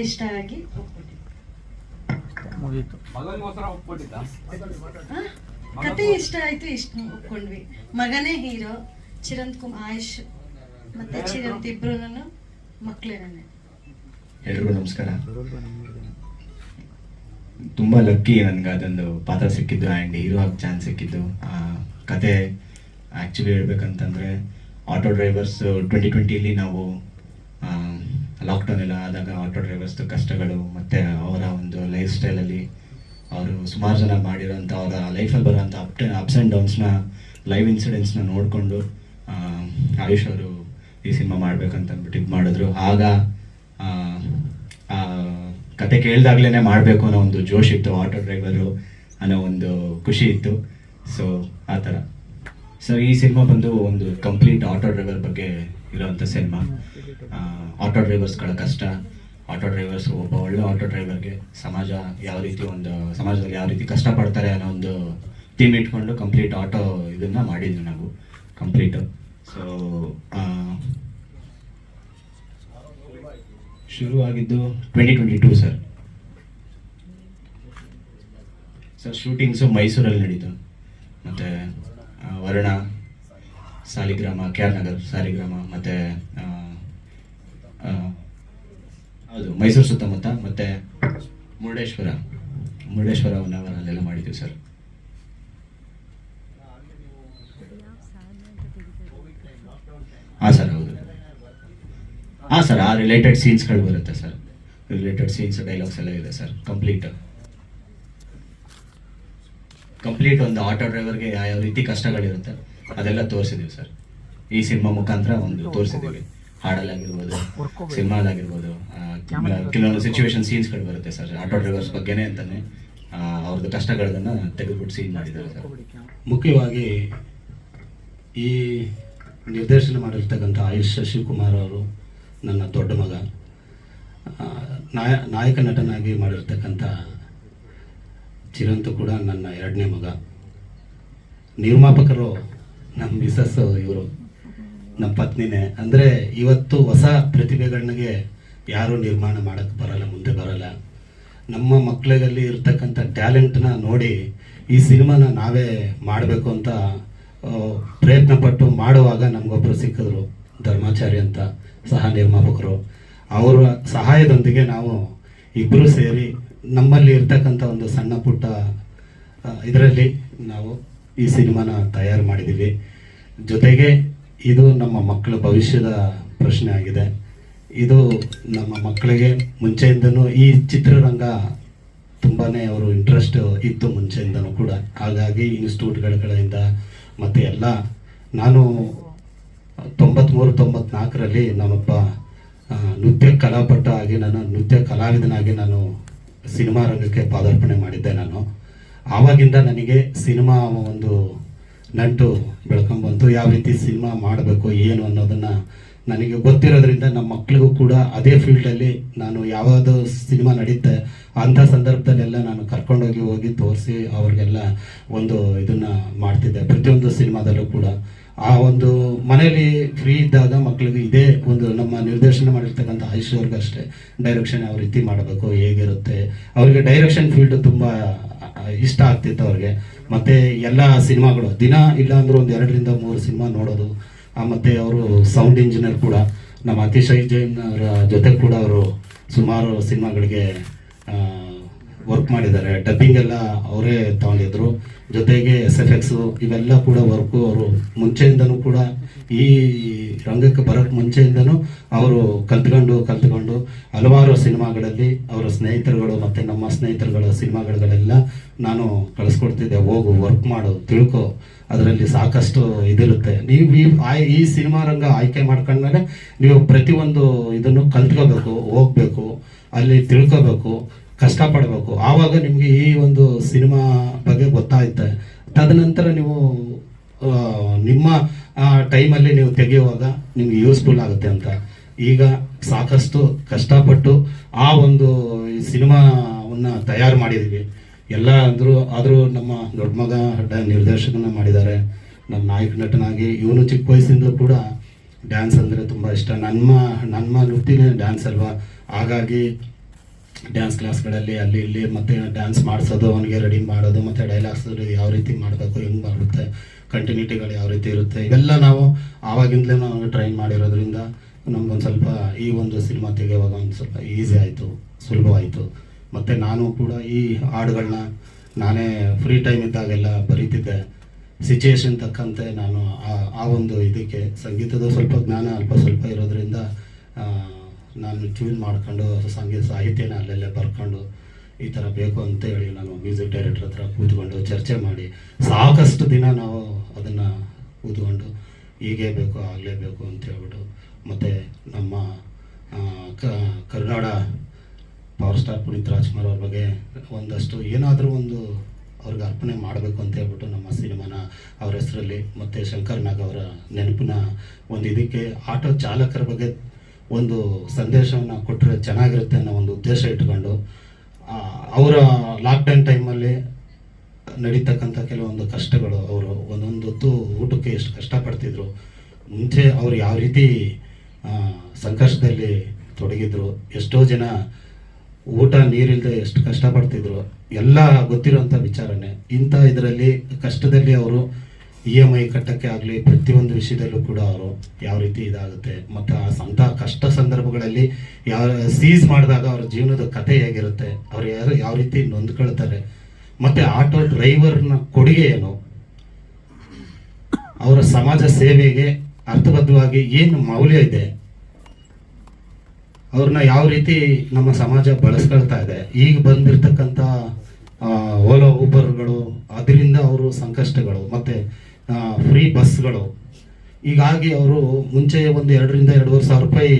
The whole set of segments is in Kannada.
ಇಷ್ಟ ಆಗಿ ಮುಗೀತು? ಕತೆ ಇಷ್ಟ ಆಯ್ತು ಇಷ್ಟು ಒಪ್ಕೊಂಡ್ವಿ. ಮಗನೇ ಹೀರೋ ಚಿರಂತ್ ಕುಮಾರ್ ಆಯುಷ್ ಮತ್ತೆ ಚಿರಂತ್ ಇಬ್ರು ಮಕ್ಕಳೇ ಎಲ್ರಿಗೂ ನಮಸ್ಕಾರ. ತುಂಬ ಲಕ್ಕಿ ನನ್ಗೆ ಅದೊಂದು ಪಾತ್ರ ಸಿಕ್ಕಿದ್ದು ಆ್ಯಂಡ್ ಹೀರೋ ಆಗಿ ಚಾನ್ಸ್ ಸಿಕ್ಕಿದ್ದು. ಆ, ಕತೆ ಆ್ಯಕ್ಚುಲಿ ಹೇಳ್ಬೇಕಂತಂದರೆ ಆಟೋ ಡ್ರೈವರ್ಸ್ ಟ್ವೆಂಟಿ ಟ್ವೆಂಟಿಲಿ ನಾವು ಲಾಕ್ಡೌನ್ ಆದಾಗ ಆಟೋ ಡ್ರೈವರ್ಸ್ದು ಕಷ್ಟಗಳು ಮತ್ತು ಅವರ ಒಂದು ಲೈಫ್ ಸ್ಟೈಲಲ್ಲಿ ಅವರು ಸುಮಾರು ಜನ ಮಾಡಿರೋಂಥ ಅವರ ಲೈಫಲ್ಲಿ ಬರೋಂಥ ಅಪ್ ಅಪ್ಸ್ ಆ್ಯಂಡ್ ಡೌನ್ಸ್ನ ಲೈವ್ ಇನ್ಸಿಡೆಂಟ್ಸ್ನ ನೋಡಿಕೊಂಡು ಆಯುಷ್ ಅವರು ಈ ಸಿನಿಮಾ ಮಾಡ್ಬೇಕಂತ ಅಂದ್ಬಿಟ್ಟು ಇದು ಮಾಡಿದ್ರು. ಆಗ ಕತೆ ಕೇಳ್ದಾಗ್ಲೇ ಮಾಡಬೇಕು ಅನ್ನೋ ಒಂದು ಜೋಶ್ ಇತ್ತು ಆಟೋ ಡ್ರೈವರು ಅನ್ನೋ ಒಂದು ಖುಷಿ ಇತ್ತು. ಸೊ ಆ ಥರ. ಸೊ ಈ ಸಿನಿಮಾ ಬಂದು ಒಂದು ಕಂಪ್ಲೀಟ್ ಆಟೋ ಡ್ರೈವರ್ ಬಗ್ಗೆ ಇರೋವಂಥ ಸಿನಿಮಾ ಆಟೋ ಡ್ರೈವರ್ಸ್ಗಳ ಕಷ್ಟ. ಆಟೋ ಡ್ರೈವರ್ಸ್ ಒಬ್ಬ ಒಳ್ಳೆ ಆಟೋ ಡ್ರೈವರ್ಗೆ ಸಮಾಜ ಯಾವ ರೀತಿ ಒಂದು, ಸಮಾಜದಲ್ಲಿ ಯಾವ ರೀತಿ ಕಷ್ಟಪಡ್ತಾರೆ ಅನ್ನೋ ಒಂದು ಥೀಮ್ ಇಟ್ಕೊಂಡು ಕಂಪ್ಲೀಟ್ ಆಟೋ ಇದನ್ನ ಮಾಡಿದ್ವಿ ನಾವು. ಕಂಪ್ಲೀಟ್ ಸೊ ಶುರು ಆಗಿದ್ದು twenty twenty two sir sir shootings ಮೈಸೂರಲ್ಲಿ ನಡೀತು. ಮತ್ತು ವರುಣ ಸಾಲಿಗ್ರಾಮ ಕೆ ಆರ್ ನಗರ್ ಸಾಲಿಗ್ರಾಮ ಮತ್ತು ಹೌದು, ಮೈಸೂರು ಸುತ್ತಮುತ್ತ, ಮತ್ತು ಮುರುಡೇಶ್ವರ. ಮುರುಡೇಶ್ವರ ಹೊನ್ನಾವರ ಅಲ್ಲೆಲ್ಲ ಮಾಡಿದ್ದೀವಿ ಸರ್. ಹಾಂ ಸರ್, ಹೌದು. ಹಾಂ ಸರ್, ಆ ರಿಲೇಟೆಡ್ ಸೀನ್ಸ್ಗಳು ಬರುತ್ತೆ ಸರ್. ರಿಲೇಟೆಡ್ ಸೀನ್ಸ್ ಡೈಲಾಗ್ಸ್ ಎಲ್ಲ ಇದೆ ಸರ್ ಕಂಪ್ಲೀಟ್ ಕಂಪ್ಲೀಟ್ ಒಂದು ಆಟೋ ಡ್ರೈವರ್ಗೆ ಯಾವ ರೀತಿ ಕಷ್ಟಗಳಿರುತ್ತೆ. ಅದೆಲ್ಲ ತೋರಿಸಿದ್ದೀವಿ ಸರ್. ಈ ಸಿನಿಮಾ ಮುಖಾಂತರ ಒಂದು ತೋರಿಸಿದ್ದೀವಿ ಹಾಡಲ್ಲಾಗಿರ್ಬೋದು ಸಿನಿಮಾಲಾಗಿರ್ಬೋದು ಆಗಿರ್ಬೋದು ಕೆಲವೊಂದು ಸಿಚುವೇಶನ್ ಸೀನ್ಸ್ಗಳು ಬರುತ್ತೆ ಸರ್. ಆಟೋ ಡ್ರೈವರ್ಸ್ ಬಗ್ಗೆನೇ ಅಂತಾನೆ ಆ, ಅವ್ರದ್ದು ಕಷ್ಟಗಳನ್ನ ತೆಗೆದುಬಿಟ್ಟು ಸೀನ್ ಮಾಡಿದ್ದಾರೆ ಸರ್. ಮುಖ್ಯವಾಗಿ ಈ ನಿರ್ದೇಶನ ಮಾಡಿರ್ತಕ್ಕಂಥ ಆಯುಷ್ ಶಿವಕುಮಾರ್ ಅವರು ನನ್ನ ದೊಡ್ಡ ಮಗ ನಾಯ ನಾಯಕ ನಟನಾಗಿ ಮಾಡಿರ್ತಕ್ಕಂಥ ಚಿರಂತು ಕೂಡ ನನ್ನ ಎರಡನೇ ಮಗ. ನಿರ್ಮಾಪಕರು ನಮ್ಮ ಮಿಸಸ್ ಇವರು ನಮ್ಮ ಪತ್ನಿನೇ. ಅಂದರೆ ಇವತ್ತು ಹೊಸ ಪ್ರತಿಭೆಗಳಿಗೆ ಯಾರೂ ನಿರ್ಮಾಣ ಮಾಡೋಕ್ಕೆ ಬರಲ್ಲ, ಮುಂದೆ ಬರಲ್ಲ. ನಮ್ಮ ಮಕ್ಕಳಲ್ಲಿ ಇರ್ತಕ್ಕಂಥ ಟ್ಯಾಲೆಂಟ್ನ ನೋಡಿ ಈ ಸಿನಿಮಾನ ನಾವೇ ಮಾಡಬೇಕು ಅಂತ ಪ್ರಯತ್ನ ಪಟ್ಟು ಮಾಡುವಾಗ ನಮಗೊಬ್ಬರು ಸಿಕ್ಕಿದ್ರು ಧರ್ಮಾಚಾರ್ಯ ಅಂತ, ಸಹ ನಿರ್ಮಾಪಕರು. ಅವರ ಸಹಾಯದೊಂದಿಗೆ ನಾವು ಇಬ್ಬರು ಸೇರಿ ನಮ್ಮಲ್ಲಿ ಇರ್ತಕ್ಕಂಥ ಒಂದು ಸಣ್ಣ ಪುಟ್ಟ ಇದರಲ್ಲಿ ನಾವು ಈ ಸಿನಿಮಾನ ತಯಾರು ಮಾಡಿದ್ದೀವಿ. ಜೊತೆಗೆ ಇದು ನಮ್ಮ ಮಕ್ಕಳ ಭವಿಷ್ಯದ ಪ್ರಶ್ನೆ ಆಗಿದೆ. ಇದು ನಮ್ಮ ಮಕ್ಕಳಿಗೆ ಮುಂಚೆಯಿಂದನೂ ಈ ಚಿತ್ರರಂಗ ತುಂಬಾ ಅವರು ಇಂಟ್ರೆಸ್ಟ್ ಇತ್ತು ಮುಂಚೆಯಿಂದನೂ ಕೂಡ. ಹಾಗಾಗಿ ಇನ್ಸ್ಟಿಟ್ಯೂಟ್ಗಳ ಕಡೆಯಿಂದ ಮತ್ತು ಎಲ್ಲ ನಾನು ತೊಂಬತ್ತ್ಮೂರು ತೊಂಬತ್ನಾಲ್ಕರಲ್ಲಿ ನಾನೊಬ್ಬ ನೃತ್ಯ ಕಲಾಪಟ್ಟ ಆಗಿ ನಾನು ನೃತ್ಯ ಕಲಾವಿದನಾಗಿ ನಾನು ಸಿನಿಮಾ ರಂಗಕ್ಕೆ ಪಾದಾರ್ಪಣೆ ಮಾಡಿದ್ದೆ ನಾನು. ಆವಾಗಿಂದ ನನಗೆ ಸಿನಿಮಾ ಒಂದು ನಂಟು ಬೆಳ್ಕೊಂಬಂತು. ಯಾವ ರೀತಿ ಸಿನಿಮಾ ಮಾಡಬೇಕು, ಏನು ಅನ್ನೋದನ್ನು ನನಗೆ ಗೊತ್ತಿರೋದ್ರಿಂದ ನಮ್ಮ ಮಕ್ಕಳಿಗೂ ಕೂಡ ಅದೇ ಫೀಲ್ಡಲ್ಲಿ ನಾನು ಯಾವುದು ಸಿನಿಮಾ ನಡೀತೆ, ಅಂಥ ಸಂದರ್ಭದಲ್ಲೆಲ್ಲ ನಾನು ಕರ್ಕೊಂಡೋಗಿ ಹೋಗಿ ತೋರಿಸಿ ಅವ್ರಿಗೆಲ್ಲ ಒಂದು ಇದನ್ನು ಮಾಡ್ತಿದ್ದೆ, ಪ್ರತಿಯೊಂದು ಸಿನಿಮಾದಲ್ಲೂ ಕೂಡ. ಆ ಒಂದು ಮನೆಯಲ್ಲಿ ಫ್ರೀ ಇದ್ದಾಗ ಮಕ್ಕಳಿಗೆ ಇದೇ ಒಂದು ನಮ್ಮ ನಿರ್ದೇಶನ ಮಾಡಿರ್ತಕ್ಕಂಥ ಐಶ್ವರ್ಗಷ್ಟೇ ಡೈರೆಕ್ಷನ್ ಯಾವ ರೀತಿ ಮಾಡಬೇಕು, ಹೇಗಿರುತ್ತೆ. ಅವರಿಗೆ ಡೈರೆಕ್ಷನ್ ಫೀಲ್ಡ್ ತುಂಬ ಇಷ್ಟ ಆಗ್ತಿತ್ತು ಅವ್ರಿಗೆ. ಮತ್ತು ಎಲ್ಲ ಸಿನಿಮಾಗಳು, ದಿನ ಇಲ್ಲ ಅಂದ್ರೆ ಒಂದು ಎರಡರಿಂದ ಮೂರು ಸಿನಿಮಾ ನೋಡೋದು. ಮತ್ತು ಅವರು ಸೌಂಡ್ ಇಂಜಿನಿಯರ್ ಕೂಡ. ನಮ್ಮ ಅತಿಶಯ್ ಜೈನ್ ಅವರ ಜೊತೆ ಕೂಡ ಅವರು ಸುಮಾರು ಸಿನಿಮಾಗಳಿಗೆ ವರ್ಕ್ ಮಾಡಿದ್ದಾರೆ. ಡಬ್ಬಿಂಗ್ ಎಲ್ಲ ಅವರೇ ತಗೊಂಡಿದ್ರು. ಜೊತೆಗೆ ಎಸ್ ಎಫ್ ಎಕ್ಸು ಇವೆಲ್ಲ ಕೂಡ ವರ್ಕು ಅವರು ಮುಂಚೆಯಿಂದನೂ ಕೂಡ ಈ ರಂಗಕ್ಕೆ ಬರೋಕ್ಕೆ ಮುಂಚೆಯಿಂದನೂ ಅವರು ಕಲ್ತ್ಕೊಂಡು ಕಲ್ತ್ಕೊಂಡು ಹಲವಾರು ಸಿನಿಮಾಗಳಲ್ಲಿ ಅವರ ಸ್ನೇಹಿತರುಗಳು ಮತ್ತು ನಮ್ಮ ಸ್ನೇಹಿತರುಗಳ ಸಿನಿಮಾಗಳೆಲ್ಲ ನಾನು ಕಳಿಸ್ಕೊಡ್ತಿದ್ದೆ, ಹೋಗು ವರ್ಕ್ ಮಾಡು, ತಿಳ್ಕೊ. ಅದರಲ್ಲಿ ಸಾಕಷ್ಟು ಇದಿರುತ್ತೆ. ನೀವು ಈ ಸಿನಿಮಾ ರಂಗ ಆಯ್ಕೆ ಮಾಡ್ಕೊಂಡ್ಮೇಲೆ ನೀವು ಪ್ರತಿಯೊಂದು ಇದನ್ನು ಕಲ್ತ್ಕೋಬೇಕು, ಹೋಗ್ಬೇಕು, ಅಲ್ಲಿ ತಿಳ್ಕೋಬೇಕು, ಕಷ್ಟಪಡಬೇಕು. ಆವಾಗ ನಿಮಗೆ ಈ ಒಂದು ಸಿನಿಮಾ ಬಗ್ಗೆ ಗೊತ್ತಾಯ್ತೆ. ತದನಂತರ ನೀವು ನಿಮ್ಮ ಟೈಮಲ್ಲಿ ನೀವು ತೆಗೆಯುವಾಗ ನಿಮ್ಗೆ ಯೂಸ್ಫುಲ್ ಆಗುತ್ತೆ ಅಂತ. ಈಗ ಸಾಕಷ್ಟು ಕಷ್ಟಪಟ್ಟು ಆ ಒಂದು ಸಿನಿಮಾವನ್ನ ತಯಾರು ಮಾಡಿದ್ದೀವಿ. ಎಲ್ಲ ಅಂದರೂ, ಆದರೂ ನಮ್ಮ ದೊಡ್ಡ ಮಗ ಅಡ್ಡ ನಿರ್ದೇಶಕನ ಮಾಡಿದ್ದಾರೆ. ನನ್ನ ನಾಯಕ ನಟನಾಗಿ ಇವನು ಚಿಕ್ಕ ವಯಸ್ಸಿಂದಲೂ ಕೂಡ ಡ್ಯಾನ್ಸ್ ಅಂದರೆ ತುಂಬ ಇಷ್ಟ. ನನ್ನ ನನ್ನ ವೃತ್ತಿನೇ ಡ್ಯಾನ್ಸ್ ಅಲ್ವಾ? ಹಾಗಾಗಿ ಡ್ಯಾನ್ಸ್ ಕ್ಲಾಸ್ಗಳಲ್ಲಿ ಅಲ್ಲಿ ಇಲ್ಲಿ ಮತ್ತೆ ಡ್ಯಾನ್ಸ್ ಮಾಡಿಸೋದು, ಅವನಿಗೆ ರೆಡಿ ಮಾಡೋದು, ಮತ್ತು ಡೈಲಾಗ್ಸ್ ಯಾವ ರೀತಿ ಮಾಡಬೇಕು, ಹೆಂಗೆ ಮಾಡುತ್ತೆ ಕಂಟಿನ್ಯೂಟಿಗಳು ಯಾವ ರೀತಿ ಇರುತ್ತೆ, ಇವೆಲ್ಲ ನಾವು ಆವಾಗಿಂದಲೇ ನಾವು ಟ್ರೈನ್ ಮಾಡಿರೋದ್ರಿಂದ ನಮ್ಗೊಂದು ಸ್ವಲ್ಪ ಈ ಒಂದು ಸಿನಿಮಾ ತೆಗೆಯುವಾಗ ಒಂದು ಸ್ವಲ್ಪ ಈಸಿ ಆಯಿತು, ಸುಲಭವಾಯಿತು. ಮತ್ತು ನಾನು ಕೂಡ ಈ ಹಾಡುಗಳನ್ನ ನಾನೇ ಫ್ರೀ ಟೈಮ್ ಇದ್ದಾಗೆಲ್ಲ ಬರೀತಿದ್ದೆ. ಸಿಚುಯೇಷನ್ ತಕ್ಕಂತೆ ನಾನು ಆ- ಒಂದು ಇದಕ್ಕೆ ಸಂಗೀತದ ಸ್ವಲ್ಪ ಜ್ಞಾನ ಅಲ್ಪ ಸ್ವಲ್ಪ ಇರೋದ್ರಿಂದ ನಾನು ಟ್ಯೂನ್ ಮಾಡ್ಕೊಂಡು ಸಂಗೀತ ಸಾಹಿತ್ಯನ ಅಲ್ಲೆಲ್ಲೇ ಬರ್ಕೊಂಡು ಈ ಥರ ಬೇಕು ಅಂತ ಹೇಳಿ ನಾನು ಮ್ಯೂಸಿಕ್ ಡೈರೆಕ್ಟರ್ ಹತ್ರ ಕೂತ್ಕೊಂಡು ಚರ್ಚೆ ಮಾಡಿ ಸಾಕಷ್ಟು ದಿನ ನಾವು ಅದನ್ನು ಕೂತ್ಕೊಂಡು ಹೀಗೇ ಬೇಕು ಆಗಲೇಬೇಕು ಅಂತ ಹೇಳ್ಬಿಟ್ಟು ಮತ್ತು ನಮ್ಮ ಕರ್ನಾಡ ಪವರ್ ಸ್ಟಾರ್ ಪುನೀತ್ ರಾಜ್ಕುಮಾರ್ ಅವ್ರ ಬಗ್ಗೆ ಒಂದಷ್ಟು ಏನಾದರೂ ಒಂದು ಅವ್ರಿಗೆ ಅರ್ಪಣೆ ಮಾಡಬೇಕು ಅಂತ ಹೇಳ್ಬಿಟ್ಟು ನಮ್ಮ ಸಿನಿಮಾನ ಅವ್ರ ಹೆಸರಲ್ಲಿ ಮತ್ತು ಶಂಕರ್ ನಾಗ್ ಅವರ ನೆನಪಿನ ಒಂದು ಇದಕ್ಕೆ ಆಟೋ ಚಾಲಕರ ಬಗ್ಗೆ ಒಂದು ಸಂದೇಶವನ್ನು ಕೊಟ್ಟರೆ ಚೆನ್ನಾಗಿರುತ್ತೆ ಅನ್ನೋ ಒಂದು ಉದ್ದೇಶ ಇಟ್ಕೊಂಡು ಅವರ ಲಾಕ್ಡೌನ್ ಟೈಮಲ್ಲಿ ನಡೀತಕ್ಕಂಥ ಕೆಲವೊಂದು ಕಷ್ಟಗಳು, ಅವರು ಒಂದೊಂದು ಹೊತ್ತು ಊಟಕ್ಕೆ ಎಷ್ಟು ಕಷ್ಟಪಡ್ತಿದ್ರು, ಮುಂಚೆ ಅವ್ರು ಯಾವ ರೀತಿ ಸಂಕಷ್ಟದಲ್ಲಿ ತೊಡಗಿದ್ರು, ಎಷ್ಟೋ ಜನ ಊಟ ನೀರಿಲ್ಲದೆ ಎಷ್ಟು ಕಷ್ಟಪಡ್ತಿದ್ರು, ಎಲ್ಲ ಗೊತ್ತಿರೋಂಥ ವಿಚಾರನೆ. ಇಂಥ ಇದರಲ್ಲಿ ಕಷ್ಟದಲ್ಲಿ ಅವರು ಇ ಎಂ ಐ ಕಟ್ಟಕ್ಕೆ ಆಗಲಿ, ಪ್ರತಿಯೊಂದು ವಿಷಯದಲ್ಲೂ ಕೂಡ ಅವರು ಯಾವ ರೀತಿ ಇದಾಗುತ್ತೆ, ಮತ್ತು ಆ ಸಂತ ಕಷ್ಟ ಸಂದರ್ಭಗಳಲ್ಲಿ ಯಾವ ಸೀಸ್ ಮಾಡಿದಾಗ ಅವ್ರ ಜೀವನದ ಕಥೆ ಹೇಗಿರುತ್ತೆ, ಅವ್ರು ಯಾರು ಯಾವ ರೀತಿ ನೊಂದ್ಕೊಳ್ತಾರೆ, ಮತ್ತು ಆಟೋ ಡ್ರೈವರ್ನ ಕೊಡುಗೆ ಏನು? ಅವರ ಸಮಾಜ ಸೇವೆಗೆ ಅರ್ಥಬದ್ಧವಾಗಿ ಏನು ಮೌಲ್ಯ ಇದೆ? ಅವ್ರನ್ನ ಯಾವ ರೀತಿ ನಮ್ಮ ಸಮಾಜ ಬಳಸ್ಕೊಳ್ತಾ ಇದೆ, ಈಗ ಬಂದಿರತಕ್ಕಂಥ ಓಲೋ ಊಬರ್ಗಳು ಅದರಿಂದ ಅವರು ಸಂಕಷ್ಟಗಳು, ಮತ್ತು ಫ್ರೀ ಬಸ್ಗಳು ಹೀಗಾಗಿ ಅವರು ಮುಂಚೆ ಒಂದು ಎರಡರಿಂದ ಎರಡೂವರೆ ಸಾವಿರ ರೂಪಾಯಿ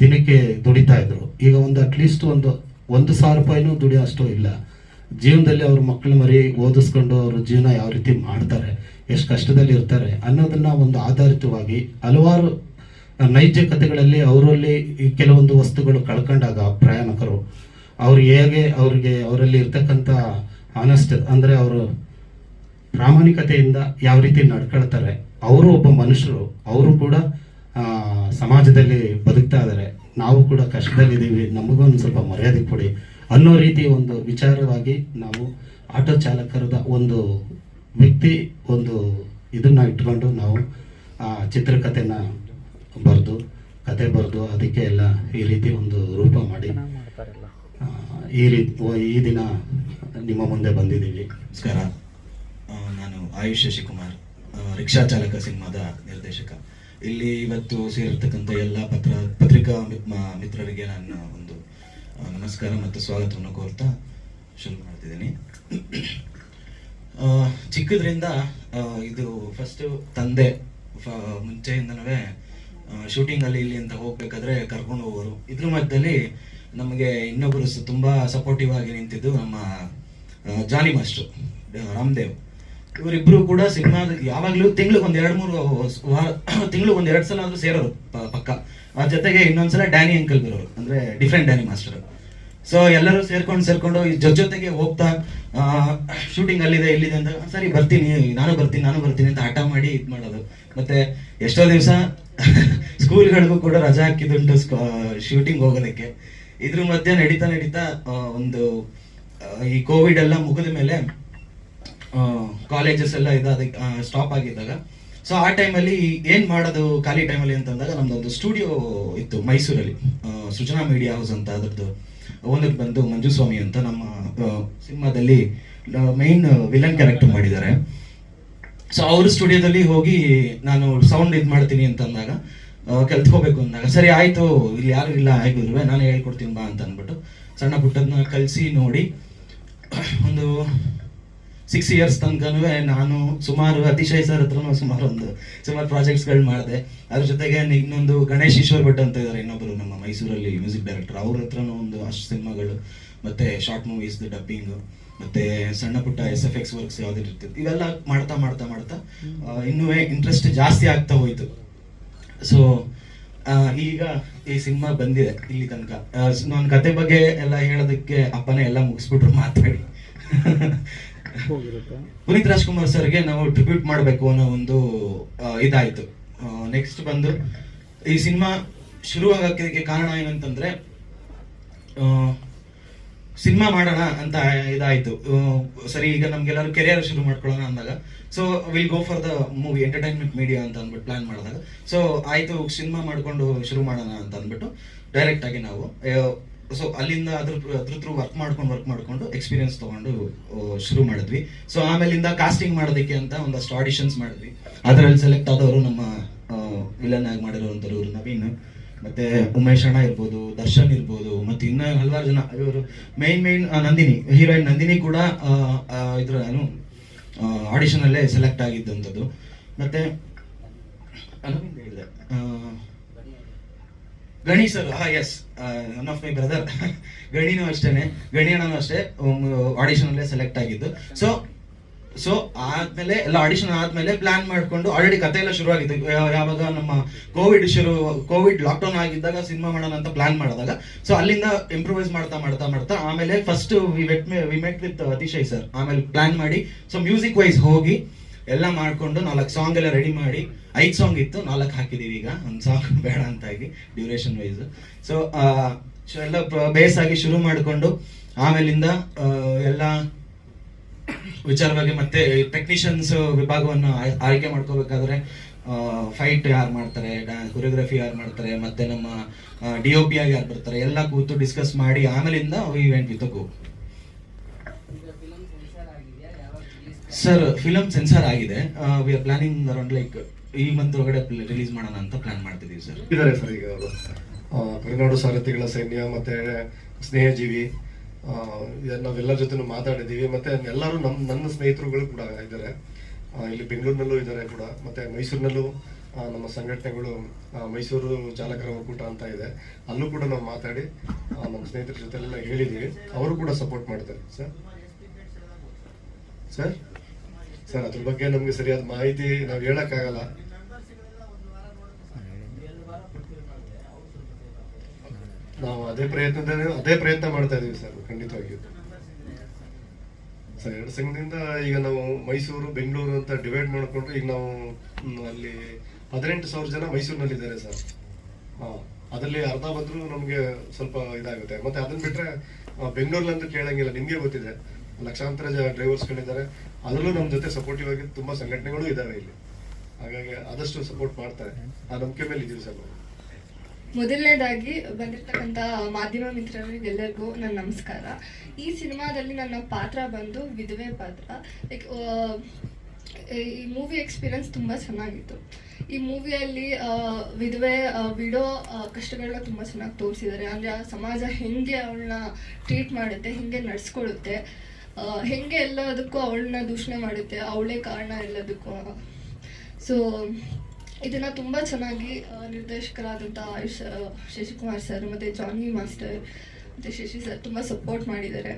ದಿನಕ್ಕೆ ದುಡಿತಾ ಇದ್ರು. ಈಗ ಒಂದು ಅಟ್ಲೀಸ್ಟ್ ಒಂದು ಒಂದು ಸಾವಿರ ರೂಪಾಯಿನೂ ದುಡಿಯೋ ಅಷ್ಟು ಇಲ್ಲ. ಜೀವನದಲ್ಲಿ ಅವ್ರ ಮಕ್ಕಳು ಮರಿ ಓದಿಸ್ಕೊಂಡು ಅವ್ರ ಜೀವನ ಯಾವ ರೀತಿ ಮಾಡ್ತಾರೆ, ಎಷ್ಟು ಕಷ್ಟದಲ್ಲಿ ಇರ್ತಾರೆ ಅನ್ನೋದನ್ನ ಒಂದು ಆಧಾರಿತವಾಗಿ ಹಲವಾರು ನೈಜ ಕಥೆಗಳಲ್ಲಿ ಅವರಲ್ಲಿ ಕೆಲವೊಂದು ವಸ್ತುಗಳು ಕಳ್ಕೊಂಡಾಗ ಪ್ರಯಾಣಿಕರು, ಅವ್ರು ಹೇಗೆ ಅವ್ರಿಗೆ ಅವರಲ್ಲಿ ಇರ್ತಕ್ಕಂಥ ಆನೆಸ್ಟ್ ಅಂದರೆ ಅವರು ಪ್ರಾಮಾಣಿಕತೆಯಿಂದ ಯಾವ ರೀತಿ ನಡ್ಕೊಳ್ತಾರೆ, ಅವರು ಒಬ್ಬ ಮನುಷ್ಯರು, ಅವರು ಕೂಡ ಸಮಾಜದಲ್ಲಿ ಬದುಕ್ತಾ ಇದ್ದಾರೆ. ನಾವು ಕೂಡ ಕಷ್ಟದಲ್ಲಿದ್ದೀವಿ ನಮಗೂ ಒಂದು ಸ್ವಲ್ಪ ಮರ್ಯಾದೆ ಕೊಡಿ ಅನ್ನೋ ರೀತಿ ಒಂದು ವಿಚಾರವಾಗಿ ನಾವು ಆಟೋ ಚಾಲಕರದ ಒಂದು ವ್ಯಕ್ತಿ ಒಂದು ಇದನ್ನ ಇಟ್ಕೊಂಡು ನಾವು, ಆ, ಚಿತ್ರಕಥೆನ ಬರೆದು ಕತೆ ಬರೆದು ಅದಕ್ಕೆ ಎಲ್ಲ ಈ ರೀತಿ ಒಂದು ರೂಪ ಮಾಡಿ. ಈ ರೀತಿ ಈ ದಿನ ನಿಮ್ಮ ಮುಂದೆ ಬಂದಿದ್ದೀವಿ. ನಮಸ್ಕಾರ. ನಾನು ಆಯುಷ್ ಶಶಿಕುಮಾರ್ ರಿಕ್ಷಾ ಚಾಲಕ ಸಿನಿಮಾದ ನಿರ್ದೇಶಕ. ಇಲ್ಲಿ ಇವತ್ತು ಸೇರಿರ್ತಕ್ಕಂಥ ಎಲ್ಲ ಪತ್ರ ಪತ್ರಿಕಾ ಮ- ಮಿತ್ರರಿಗೆ ನಾನು ಒಂದು ನಮಸ್ಕಾರ ಮತ್ತು ಸ್ವಾಗತವನ್ನು ಕೋರ್ತಾ ಶುರು ಮಾಡ್ತಿದ್ದೀನಿ. ಚಿಕ್ಕದ್ರಿಂದ ಇದು ಫಸ್ಟು ತಂದೆ ಫ- ಮುಂಚೆಯಿಂದನೂ ಶೂಟಿಂಗ್ ಅಲ್ಲಿ ಇಲ್ಲಿ ಅಂತ ಹೋಗ್ಬೇಕಾದ್ರೆ ಕರ್ಕೊಂಡು ಹೋಗೋರು. ಇದ್ರ ಮಧ್ಯದಲ್ಲಿ ನಮಗೆ ಇನ್ನೊಬ್ಬರು ತುಂಬಾ ಸಪೋರ್ಟಿವ್ ಆಗಿ ನಿಂತಿದ್ದು ನಮ್ಮ ಜಾನಿ ಮಾಸ್ಟರ್ ರಾಮದೇವ್. ಇವರಿಬ್ರು ಕೂಡ ಸಿನಿಮಾ ಯಾವಾಗಲೂ ತಿಂಗ್ಳಿಗೆ ಒಂದ್ ಎರಡು ಮೂರು ತಿಂಗಳು ಒಂದ್ ಎರಡ್ ಸಲ ಆದ್ರೂ ಸೇರೋರು ಪಕ್ಕ. ಅದ್ರ ಜೊತೆಗೆ ಇನ್ನೊಂದ್ಸಲ ಡ್ಯಾನಿ ಅಂಕಲ್ ಬರೋರು, ಅಂದ್ರೆ ಡಿಫ್ರೆಂಟ್ ಡ್ಯಾನಿ ಮಾಸ್ಟರ್. ಸೊ ಎಲ್ಲರೂ ಸೇರ್ಕೊಂಡು ಸೇರ್ಕೊಂಡು ಜೊ ಜೊತೆ ಜೊತೆಗೆ ಹೋಗ್ತಾ ಶೂಟಿಂಗ್ ಅಲ್ಲಿದೆ, ಇಲ್ಲಿದೆ ಅಂತ, ಸರಿ ಬರ್ತೀನಿ, ನಾನು ಬರ್ತೀನಿ ನಾನು ಬರ್ತೀನಿ ಅಂತ ಹಠ ಮಾಡಿ ಇದು ಮಾಡೋದು. ಮತ್ತೆ ಎಷ್ಟೋ ದಿವಸ ಸ್ಕೂಲ್ಗಳಿಗೂ ಕೂಡ ರಜಾ ಹಾಕಿದ್ದುಂಟು ಶೂಟಿಂಗ್ ಹೋಗೋದಕ್ಕೆ. ಇದ್ರ ಮಧ್ಯೆ ನಡೀತಾ ನಡೀತಾ ಒಂದು ಈ ಕೋವಿಡ್ ಎಲ್ಲ ಮುಗಿದ ಮೇಲೆ ಕಾಲೇಜಸ್ ಎಲ್ಲ ಇದು ಅದಕ್ಕೆ ಸ್ಟಾಪ್ ಆಗಿದ್ದಾಗ. ಸೊ ಆ ಟೈಮಲ್ಲಿ ಏನು ಮಾಡೋದು ಖಾಲಿ ಟೈಮಲ್ಲಿ ಅಂತಂದಾಗ ನಮ್ದೊಂದು ಸ್ಟುಡಿಯೋ ಇತ್ತು ಮೈಸೂರಲ್ಲಿ. ಸುಜನಾ ಮೀಡಿಯಾ ಹೌಸ್ ಅಂತ ಅದ್ರದ್ದು. ಓನರ್ ಬಂದು ಮಂಜು ಸ್ವಾಮಿ ಅಂತ ನಮ್ಮ ಸಿನಿಮಾದಲ್ಲಿ ಮೈನ್ ವಿಲನ್ ಕ್ಯಾರೆಕ್ಟರ್ ಮಾಡಿದ್ದಾರೆ. ಸೊ ಅವ್ರ ಸ್ಟುಡಿಯೋದಲ್ಲಿ ಹೋಗಿ ನಾನು ಸೌಂಡ್ ಇದು ಮಾಡ್ತೀನಿ ಅಂತ ಅಂದಾಗ ಆ, ಕಲ್ತ್ಕೋಬೇಕು ಅಂದಾಗ ಸರಿ ಆಯ್ತು ಇಲ್ಲಿ ಯಾರು ಇಲ್ಲ ಆಗಿಲ್ವೇ ನಾನು ಹೇಳ್ಕೊಡ್ತೀನಿ ಬಾ ಅಂತ ಅಂದ್ಬಿಟ್ಟು ಸಣ್ಣ ಪುಟ್ಟದನ್ನ ಕಲಿಸಿ ನೋಡಿ ಒಂದು ಸಿಕ್ಸ್ ಇಯರ್ಸ್ ತನಕನೂ ನಾನು ಸುಮಾರು ಅತಿಶಯ ಸರ್ ಹತ್ರನೂ ಸುಮಾರು ಒಂದು ಸುಮಾರು ಪ್ರಾಜೆಕ್ಟ್ಸ್ಗಳು ಮಾಡಿದೆ. ಅದ್ರ ಜೊತೆಗೆ ಇನ್ನೊಂದು ಗಣೇಶ್ ಈಶ್ವರ್ ಭಟ್ ಅಂತ ಇದ್ದಾರೆ ಇನ್ನೊಬ್ಬರು ನಮ್ಮ ಮೈಸೂರಲ್ಲಿ ಮ್ಯೂಸಿಕ್ ಡೈರೆಕ್ಟರ್ ಅವ್ರ ಹತ್ರನೂ ಒಂದು ಅಷ್ಟು ಸಿನಿಮಾಗಳು ಮತ್ತೆ ಶಾರ್ಟ್ ಮೂವೀಸ್ ಡಬ್ಬಿಂಗ್ ಮತ್ತೆ ಸಣ್ಣ ಪುಟ್ಟ ಎಸ್ ಎಫ್ ಎಕ್ಸ್ ವರ್ಕ್ಸ್ ಯಾವ್ದು ಇರ್ತಿತ್ತು ಇವೆಲ್ಲ ಮಾಡ್ತಾ ಮಾಡ್ತಾ ಮಾಡ್ತಾ ಇನ್ನೂ ಇಂಟ್ರೆಸ್ಟ್ ಜಾಸ್ತಿ ಆಗ್ತಾ ಹೋಯ್ತು. ಸೊ ಈಗ ಈ ಸಿನಿಮಾ ಬಂದಿದೆ ಇಲ್ಲಿ ತನಕ. ನನ್ನ ಕತೆ ಬಗ್ಗೆ ಎಲ್ಲ ಹೇಳೋದಕ್ಕೆ ಅಪ್ಪನೇ ಎಲ್ಲ ಮುಗಿಸ್ಬಿಟ್ರು ಮಾತಾಡಿ. ಪುನೀತ್ ರಾಜ್ಕುಮಾರ್ ಸರ್ಗೆ ನಾವು ಟ್ರಿಬ್ಯೂಟ್ ಮಾಡಬೇಕು ಅನ್ನೋ ಒಂದು ಇದಾಯ್ತು. ನೆಕ್ಸ್ಟ್ ಬಂದು ಈ ಸಿನಿಮಾ ಶುರು ಆಗಕ್ಕೆ ಕಾರಣ ಏನಂತಂದ್ರೆ ಸಿನಿಮಾ ಮಾಡೋಣ ಅಂತ ಇದಾಯ್ತು. ಸರಿ, ಈಗ ನಮ್ಗೆಲ್ಲರೂ ಕೆರಿಯರ್ ಶುರು ಮಾಡ್ಕೊಳ್ಳೋಣ ಅಂದಾಗ. So will go for the movie entertainment media ಅಂತ ಅಂದ್ಬಿಟ್ಟು ಪ್ಲಾನ್ ಮಾಡಿದಾಗ. ಸೊ ಆಯ್ತು, ಸಿನಿಮಾ ಮಾಡ್ಕೊಂಡು ಶುರು ಮಾಡೋಣ ಅಂತ ಅಂದ್ಬಿಟ್ಟು ಡೈರೆಕ್ಟ್ ಆಗಿ ನಾವು ಸೊ ಅಲ್ಲಿಂದ ಅದ್ರ ಅದ್ರ ಥ್ರೂ ವರ್ಕ್ ಮಾಡ್ಕೊಂಡು ವರ್ಕ್ ಮಾಡ್ಕೊಂಡು ಎಕ್ಸ್ಪೀರಿಯನ್ಸ್ ತಗೊಂಡು ಶುರು ಮಾಡಿದ್ವಿ. ಸೊ ಆಮೇಲಿಂದ ಕಾಸ್ಟಿಂಗ್ ಮಾಡೋದಕ್ಕೆ ಅಂತ ಒಂದಷ್ಟು ಆಡಿಷನ್ಸ್ ಮಾಡಿದ್ವಿ. ಅದರಲ್ಲಿ ಸೆಲೆಕ್ಟ್ ಆದವರು ನಮ್ಮ ವಿಲನ್ ಆಗಿ ಮಾಡಿರುವಂಥವ್ರು ನವೀನ್. ಮತ್ತೆ ಉಮೇಶ್ ಅಣ್ಣ ಇರ್ಬೋದು, ದರ್ಶನ್ ಇರ್ಬೋದು, ಮತ್ತೆ ಇನ್ನ ಹಲವಾರು ಜನ ಇವರು main main Nandini heroine Nandini ಕೂಡ ಇದ್ರ ಏನು ಆಡಿಷನ್ ಅಲ್ಲೇ ಸೆಲೆಕ್ಟ್ ಆಗಿದ್ದಂಥದ್ದು ಮತ್ತೆ ಹೇಳಿದೆ. ಗಣಿ ಸರ್ ಹಾ yes one of my brother ಗಣಿನೂ ಅಷ್ಟೇನೆ. ಗಣಿ ಅಣ್ಣನೂ ಅಷ್ಟೇ ಆಡಿಷನ್ ಅಲ್ಲೇ ಸೆಲೆಕ್ಟ್ ಆಗಿದ್ದು. ಸೊ ಸೊ ಆದ್ಮೇಲೆ ಎಲ್ಲ ಆಡಿಷನ್ ಆದ್ಮೇಲೆ ಪ್ಲಾನ್ ಮಾಡ್ಕೊಂಡು ಆಲ್ರೆಡಿ ಕತೆ ಎಲ್ಲ ಶುರು ಆಗಿತ್ತು ಯಾವಾಗ ನಮ್ಮ ಕೋವಿಡ್ ಶುರು ಕೋವಿಡ್ ಲಾಕ್ಡೌನ್ ಆಗಿದ್ದಾಗ ಸಿನಿಮಾ ಮಾಡೋಣ ಅಂತ ಪ್ಲಾನ್ ಮಾಡಿದಾಗ. ಸೊ ಅಲ್ಲಿಂದ ಇಂಪ್ರೂವೈಸ್ ಮಾಡ್ತಾ ಮಾಡ್ತಾ ಮಾಡ್ತಾ ಆಮೇಲೆ first we went we met with Atishay sir ಆಮೇಲೆ ಪ್ಲಾನ್ ಮಾಡಿ ಸೊ ಮ್ಯೂಸಿಕ್ ವೈಸ್ ಹೋಗಿ ಎಲ್ಲ ಮಾಡಿಕೊಂಡು ನಾಲ್ಕು ಸಾಂಗ್ ಎಲ್ಲ ರೆಡಿ ಮಾಡಿ, ಐದು ಸಾಂಗ್ ಇತ್ತು, ನಾಲ್ಕು ಹಾಕಿದೀವಿ ಈಗ. ಒಂದು ಸಾಂಗ್ ಬೇಡ ಅಂತ ಆಗಿ ಡ್ಯೂರೇಷನ್ ವೈಸ್ ಸೊ ಎಲ್ಲ ಬೇಸ್ ಆಗಿ ಶುರು ಮಾಡಿಕೊಂಡು ಆಮೇಲಿಂದ ಎಲ್ಲ ವಿಚಾರವಾಗಿ ಮತ್ತೆ ಟೆಕ್ನಿಷಿಯನ್ಸ್ ವಿಭಾಗವನ್ನು ಆಯ್- ಆಯ್ಕೆ ಮಾಡ್ಕೋಬೇಕಾದ್ರೆ ಫೈಟ್ ಯಾರು ಮಾಡ್ತಾರೆ ಕೊರಿಯೋಗ್ರಫಿ ಯಾರು ಮಾಡ್ತಾರೆ, ಮತ್ತೆ ನಮ್ಮ ಡಿ ಒ ಪಿ ಆಗಿ ಯಾರು ಬರ್ತಾರೆ, ಎಲ್ಲ ಕೂತು ಡಿಸ್ಕಸ್ ಮಾಡಿ ಆಮೇಲಿಂದ event with go sir film censor ಆಗಿದೆ. We are planning around like ಈ ಮಂತ್ ಒಳಗಡೆ ರಿಲೀಸ್ ಮಾಡೋಣ ಅಂತ ಪ್ಲಾನ್ ಮಾಡ್ತಿದೀವಿ ಸರ್ ಇದಾರೆ ಸರ್ ಈಗ ಅವರು. ಸಾರಥಿಗಳ ಸೈನ್ಯ ಮತ್ತೆ ಸ್ನೇಹಜೀವಿ ನಾವೆಲ್ಲರ ಜೊತೆ ಮಾತಾಡಿದ್ದೀವಿ. ಮತ್ತೆ ಎಲ್ಲರೂ ನಮ್ಮ ನನ್ನ ಸ್ನೇಹಿತರುಗಳು ಕೂಡ ಇದ್ದಾರೆ. ಇಲ್ಲಿ ಬೆಂಗಳೂರಿನಲ್ಲೂ ಇದ್ದಾರೆ ಕೂಡ. ಮತ್ತೆ ಮೈಸೂರಿನಲ್ಲೂ ನಮ್ಮ ಸಂಘಟನೆಗಳು ಮೈಸೂರು ಚಾಲಕರ ಒಕ್ಕೂಟ ಅಂತ ಇದೆ. ಅಲ್ಲೂ ಕೂಡ ನಾವು ಮಾತಾಡಿ ನಮ್ಮ ಸ್ನೇಹಿತರ ಜೊತೆ ಎಲ್ಲ ಹೇಳಿದ್ದೀವಿ. ಅವರು ಕೂಡ ಸಪೋರ್ಟ್ ಮಾಡ್ತಾರೆ. ಸರ್? ಸರ್? ಸರ್, ಅದ್ರ ಬಗ್ಗೆ ನಮಗೆ ಸರಿಯಾದ ಮಾಹಿತಿ ನಾವು ಹೇಳಕ್ಕಾಗಲ್ಲ. ನಾವು ಅದೇ ಪ್ರಯತ್ನದಲ್ಲಿ ಅದೇ ಪ್ರಯತ್ನ ಮಾಡ್ತಾ ಇದೀವಿ ಸರ್, ಖಂಡಿತವಾಗಿಯೂ. ಸರ್, ಎರಡು ಸಂಘದಿಂದ ಈಗ ನಾವು ಮೈಸೂರು, ಬೆಂಗಳೂರು ಅಂತ ಡಿವೈಡ್ ಮಾಡಿಕೊಂಡು ಈಗ ನಾವು ಅಲ್ಲಿ ಹದಿನೆಂಟು ಸಾವಿರ ಜನ ಮೈಸೂರಿನಲ್ಲಿ ಇದ್ದಾರೆ ಸರ್. ಹಾಂ, ಅದರಲ್ಲಿ ಅರ್ಧ ಬಂದರೂ ನಮಗೆ ಸ್ವಲ್ಪ ಇದಾಗುತ್ತೆ. ಮತ್ತೆ ಅದನ್ನ ಬಿಟ್ರೆ ಬೆಂಗಳೂರಲ್ಲಂತೂ ಕೇಳಂಗಿಲ್ಲ, ನಿಮಗೆ ಗೊತ್ತಿದೆ. ಲಕ್ಷಾಂತರ ಡ್ರೈವರ್ಸ್ಗಳಿದ್ದಾರೆ ಅದರಲ್ಲೂ ನಮ್ಮ ಜೊತೆ ಸಪೋರ್ಟಿವ್ ಆಗಿ ತುಂಬಾ ಸಂಘಟನೆಗಳು ಇದ್ದಾವೆ ಇಲ್ಲಿ. ಹಾಗಾಗಿ ಆದಷ್ಟು ಸಪೋರ್ಟ್ ಮಾಡ್ತಾರೆ. ಆ ನಂಬಿಕೆ ಮೇಲೆ ಇದ್ದೀವಿ ಸರ್ ನಾವು. ಮೊದಲನೇದಾಗಿ ಬಂದಿರ್ತಕ್ಕಂಥ ಮಾಧ್ಯಮ ಮಿತ್ರರಿಗೆಲ್ಲರಿಗೂ ನನ್ನ ನಮಸ್ಕಾರ. ಈ ಸಿನಿಮಾದಲ್ಲಿ ನನ್ನ ಪಾತ್ರ ಬಂದು ವಿಧವೆ ಪಾತ್ರ. ಲೈಕ್ ಈ ಮೂವಿ ಎಕ್ಸ್ಪೀರಿಯನ್ಸ್ ತುಂಬ ಚೆನ್ನಾಗಿತ್ತು. ಈ ಮೂವಿಯಲ್ಲಿ ವಿಧವೆ ಬಿಡೋ ಕಷ್ಟಗಳನ್ನ ತುಂಬ ಚೆನ್ನಾಗಿ ತೋರಿಸಿದ್ದಾರೆ. ಅಂದರೆ ಆ ಸಮಾಜ ಹೆಂಗೆ ಅವಳನ್ನ ಟ್ರೀಟ್ ಮಾಡುತ್ತೆ, ಹೆಂಗೆ ನಡೆಸ್ಕೊಳ್ಳುತ್ತೆ ಹೆಂಗೆ ಎಲ್ಲದಕ್ಕೂ ಅವಳನ್ನ ದೂಷಣೆ ಮಾಡುತ್ತೆ, ಅವಳೇ ಕಾರಣ ಎಲ್ಲದಕ್ಕೂ. ಸೊ ಇದನ್ನ ತುಂಬ ಚೆನ್ನಾಗಿ ನಿರ್ದೇಶಕರಾದಂಥ ಆಯುಷ್ ಶಶಿಕುಮಾರ್ ಸರ್ ಮತ್ತು ಜಾನಿ ಮಾಸ್ಟರ್ ಮತ್ತು ಶಶಿ ಸರ್ ತುಂಬ ಸಪೋರ್ಟ್ ಮಾಡಿದ್ದಾರೆ.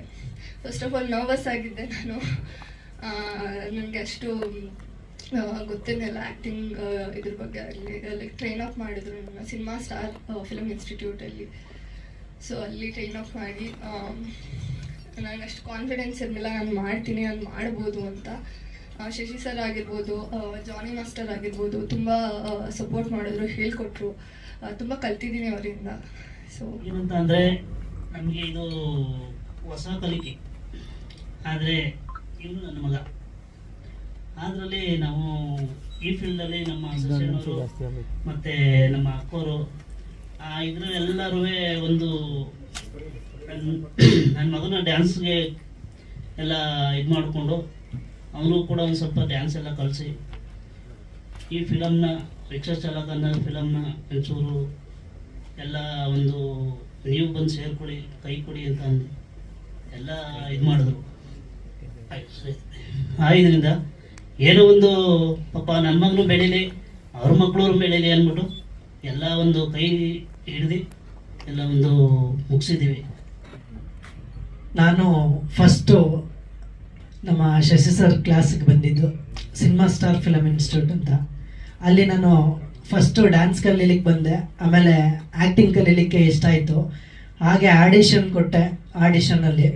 ಫಸ್ಟ್ ಆಫ್ ಆಲ್ ನರ್ವಸ್ ಆಗಿದ್ದೆ ನಾನು. ನನಗೆ ಅಷ್ಟು ಗೊತ್ತಿರಲಿಲ್ಲ ಆ್ಯಕ್ಟಿಂಗ್ ಇದ್ರ ಬಗ್ಗೆ ಆಗಲಿ. ಲೈಕ್ ಟ್ರೈನ್ ಅಪ್ ಮಾಡಿದ್ರು ನನ್ನ ಸಿನಿಮಾ ಸ್ಟಾರ್ ಫಿಲಮ್ ಇನ್ಸ್ಟಿಟ್ಯೂಟಲ್ಲಿ ಸೊ ಅಲ್ಲಿ. ಟ್ರೈನ್ ಅಪ್ ಮಾಡಿ ನನಗೆ ಅಷ್ಟು ಕಾನ್ಫಿಡೆನ್ಸ್ ಇರಲಿಲ್ಲ. ನಾನು ಮಾಡ್ತೀನಿ, ನಾನು ಮಾಡ್ಬೋದು ಅಂತ. ಶಶಿ ಸರ್ ಆಗಿರ್ಬೋದು ಜಾನಿ ಮಾಸ್ಟರ್ ಆಗಿರ್ಬೋದು ತುಂಬ ಸಪೋರ್ಟ್ ಮಾಡಿದ್ರು ಹೇಳ್ಕೊಟ್ರು. ತುಂಬ ಕಲ್ತಿದ್ದೀನಿ ಅವರಿಂದ. ಸೊ ಏನಂತ ಅಂದರೆ ನಮಗೆ ಇದು ಹೊಸ ಕಲಿಕೆ. ಆದರೆ ಇವನು ನನ್ನ ಮಗ. ಅದರಲ್ಲಿ ನಾವು ಈ ಫೀಲ್ಡಲ್ಲಿ ನಮ್ಮ ಸಸ್ಯನವರು ಮತ್ತು ನಮ್ಮ ಅಕ್ಕೋರು ಇದ್ರ ಎಲ್ಲರೂ ಒಂದು ನನ್ನ ಮಗನ ಡ್ಯಾನ್ಸ್ಗೆ ಎಲ್ಲ ಇದು ಮಾಡಿಕೊಂಡು ಅವನು ಕೂಡ ಒಂದು ಸ್ವಲ್ಪ ಡ್ಯಾನ್ಸ್ ಎಲ್ಲ ಕಲಿಸಿ. ಈ ಫಿಲಮ್ನ ರಿಕ್ಷಾ ಚಾಲಕ ಅನ್ನೋ ಫಿಲಮ್ನ ಒಂಚೂರು ಎಲ್ಲ ಒಂದು ನೀವು ಬಂದು ಸೇರ್ಕೊಳ್ಳಿ ಕೈ ಕೊಡಿ ಅಂತ ಅಂದು ಎಲ್ಲ ಇದು ಮಾಡಿದ್ರು. ಆಯ್ತು. ಸರಿ. ಆ ಏನೋ ಒಂದು ಪಾಪ ನನ್ನ ಮಗಳು ಬೆಳೀಲಿ, ಅವ್ರ ಮಕ್ಕಳವ್ರು ಬೆಳೀಲಿ ಅಂದ್ಬಿಟ್ಟು ಎಲ್ಲ ಒಂದು ಕೈ ಹಿಡ್ದು ಎಲ್ಲ ಒಂದು ಮುಗಿಸಿದ್ದೀವಿ. ನಾನು ಫಸ್ಟು ನಮ್ಮ ಶಶಿ ಸರ್ ಕ್ಲಾಸಿಗೆ ಬಂದಿದ್ದು ಸಿನಿಮಾ ಸ್ಟಾರ್ ಫಿಲಮ್ ಇನ್ಸ್ಟಿಟ್ಯೂಟ್ ಅಂತ. ಅಲ್ಲಿ ನಾನು ಫಸ್ಟು ಡ್ಯಾನ್ಸ್ ಕಲೀಲಿಕ್ಕೆ ಬಂದೆ, ಆಮೇಲೆ ಆ್ಯಕ್ಟಿಂಗ್ ಕಲೀಲಿಕ್ಕೆ ಇಷ್ಟ ಆಯಿತು. ಹಾಗೆ ಆಡಿಷನ್ ಕೊಟ್ಟೆ ಆಡಿಷನಲ್ಲಿ